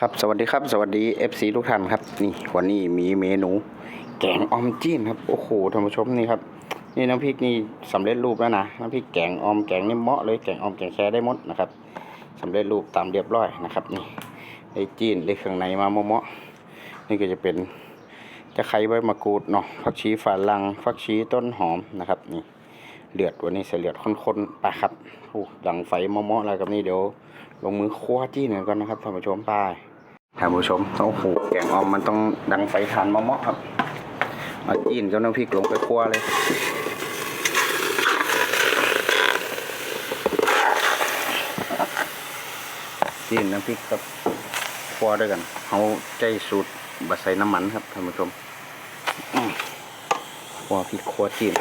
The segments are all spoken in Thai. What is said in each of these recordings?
ครับสวัสดีครับสวัสดี FC ทุกท่านครับนี่วันนี้มีเมนู แกงออมจีนครับโอ้โหท่านผู้ชมนี่ครับนี่น้ำพริกนี่สำเร็จรูปแล้วนะน้ำพริกแกงออมแกงนี่เหมาะเลยแกงออมแกงแค่ได้หมดนะครับสำเร็จรูปตามเรียบร้อยนะครับนี่ไอ้จีนเลยเครื่องในมาเหมาะนี่ก็จะเป็นจะไคร้ใบมะกรูดเนาะผักชีฝรั่งผักชีต้นหอมนะครับนี่ เลือดวันนี้ใส่เลือดข้นๆไปครับโอ้ดังไฟเหมาะๆแล้วกับนี่เดี๋ยว ลงมือคว้าจี้หน่อยก่อนนะครับท่านผู้ชมไปท่านผู้ชมโอ้โหแกงออมมันต้องดังไฟทานมะเมครับเอาจีนกับน้ำพริกลงไปคว้าเลยจีนน้ำพริกกับคว้าด้วยกันเขาใจสูตรบัใส่น้ำมันครับท่านผู้ชมอืมคว้าพริกคว้าจีน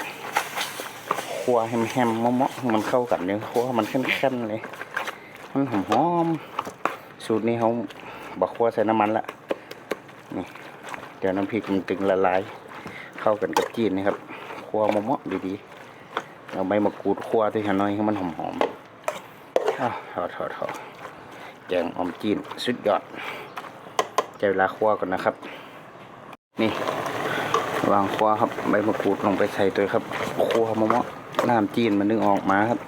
คว้าแฮมๆมะมะมันเข้ากันเนี่ยคว้ามันเข้มๆเลย มันหอมหอมๆสูตรนี้เขาบักคั่วใส่น้ำมันละนี่เดี๋ยวน้ำพริกมันตึงละลาย เข้ากันกับจีนนะครับคั่วมะม่วดีๆเอาใบมะกรูดคั่วที่หน่อยให้มันหอมหอมๆอ้าวถอดถอดถอดแกงออมจีนสุดยอดใจเวลาคั่วก่อนนะครับ นี่วางคั่วครับใบมะกรูดลงไปใส่ตัวครับคั่วมะม่ว น้ำจีนมันนึงออกมาครับ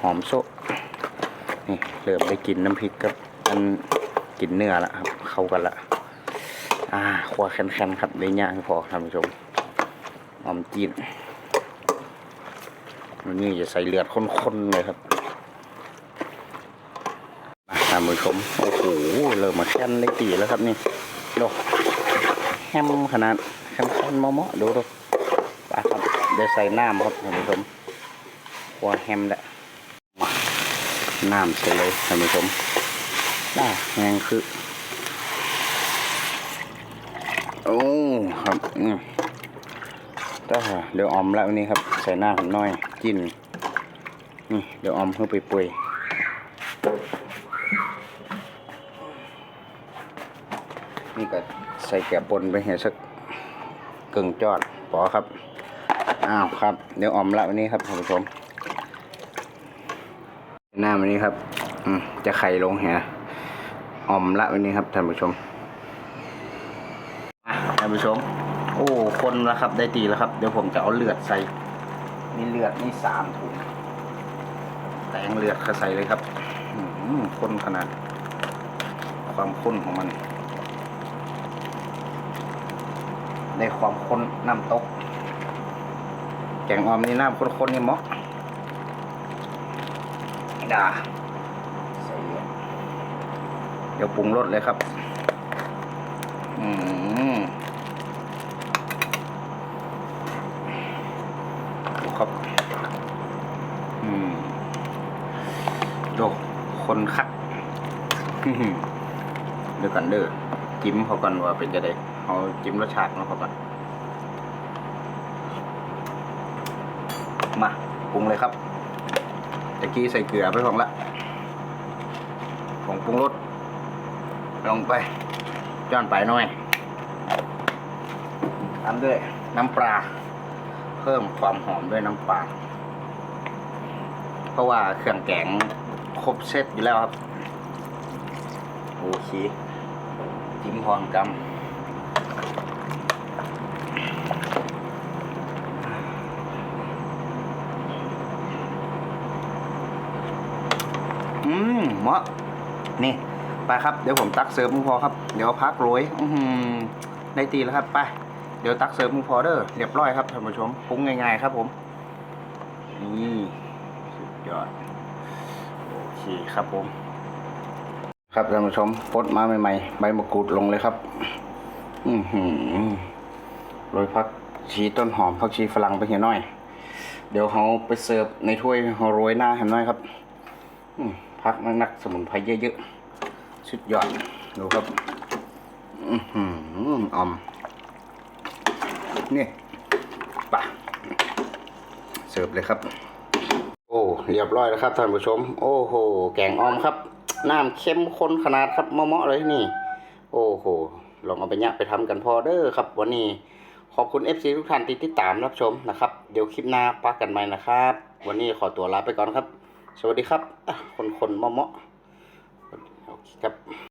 หอมโซนี่เริ่มได้กินน้ำพริกกับอันกินเนื้อละครับ เข้ากันละอ่าครัวแข็งๆครับได้ย่างพอท่านผู้ชมหอมจีนวันนี้จะใส่เลือดข้นๆเลยครับมาท่านผู้ชมโอ้โหเริ่มมาแค่นได้ตีแล้วครับนี่ดูแฮมขนาดแฮมๆเมาะๆดูดูไปครับ ได้ใส่น้ำครับท่านผู้ชมครัวแฮมแหละน้ำใส่เลยท่านผู้ชมได้แห้งคือโอ้ครับอืมก็เดี๋ยวออมแล้วนนี้ครับ ใส่หน้าผมน่อยจิ้นนี่เดี๋ยวออมเพื่อไปปุยๆนี่ก็ใส่แกะปนไปเห็นสักกึ่งจอดปอครับ อ้าวครับ เดี๋ยวออมล้ววันนี้ครับท่านผู้ชม หน้าวันนี้ครับ อืมจะไข่ลงแหออมละวันนี้ครับท่านผู้ชมท่านผู้ชม โอ้คนแล้วครับ ได้ตีแล้วครับ เดี๋ยวผมจะเอาเลือดใส่ มีเลือดนี่สามถุงแตงเลือดเข้าใส่เลยครับอืข้นขนาด ความข้นของมัน ได้ความข้นน้ำตก แกงออมนี่น้ำข้นๆนี่เหมาะดาใส่เลือดเดี๋ยวปรุงรสเลยครับ อืมดูครับ อืมโดคนคักเดี๋ยวกันเด้อจิ้มเขาก่อนว่าเป็นจะได้เขาจิ้มรสชาติของเขาก่อน มาปรุงเลยครับตะกี้ใส่เกลือไปของละผงปรุงรสลงไปจ้อนไปหน่อยตามด้วยน้ำปลาเพิ่มความหอมด้วยน้ำปลาเพราะว่าเครื่องแกงครบเซตอยู่แล้วครับโอเคจิ้มพร้อมกำ อืมเหมาะนี่ไปครับเดี๋ยวผมตักเสิร์ฟมึงพอครับเดี๋ยวพักโรยอือหือได้ตีแล้วครับไปเดี๋ยวตักเสิร์ฟมึงพอเด้อเรียบร้อยครับท่านผู้ชมปรุงง่ายๆครับผมนี่สุดยอดโอเคครับผม ครับท่านผู้ชมปดมาใหม่ๆใบมะกรูดลงเลยครับ อือหือโรยพักชีต้นหอมพักชีฝรั่งไปเหี่ยน้อย เดี๋ยวเขาไปเสิร์ฟในถ้วยเขาโรยหน้าเห็นน้อยครับ อืม พักนักๆสมุนไพรเยอะๆ สุดยอด ดูครับ อือหืออม นี่ปะเสิร์ฟเลยครับ โอ้ เรียบร้อยแล้วครับท่านผู้ชม โอ้โห แกงออมครับ น้ำเข้มข้นขนาดครับเมาะๆเลยนี่ โอ้โห ลองเอาไปเนี่ยไปทำกันพอเด้อครับ วันนี้ขอบคุณ FC ทุกท่านที่ติดตามรับชมนะครับ เดี๋ยวคลิปหน้าปักกันใหม่นะครับ วันนี้ขอตัวลาไปก่อนครับ สวัสดีครับ คนคนๆเมาะๆโอเคครับ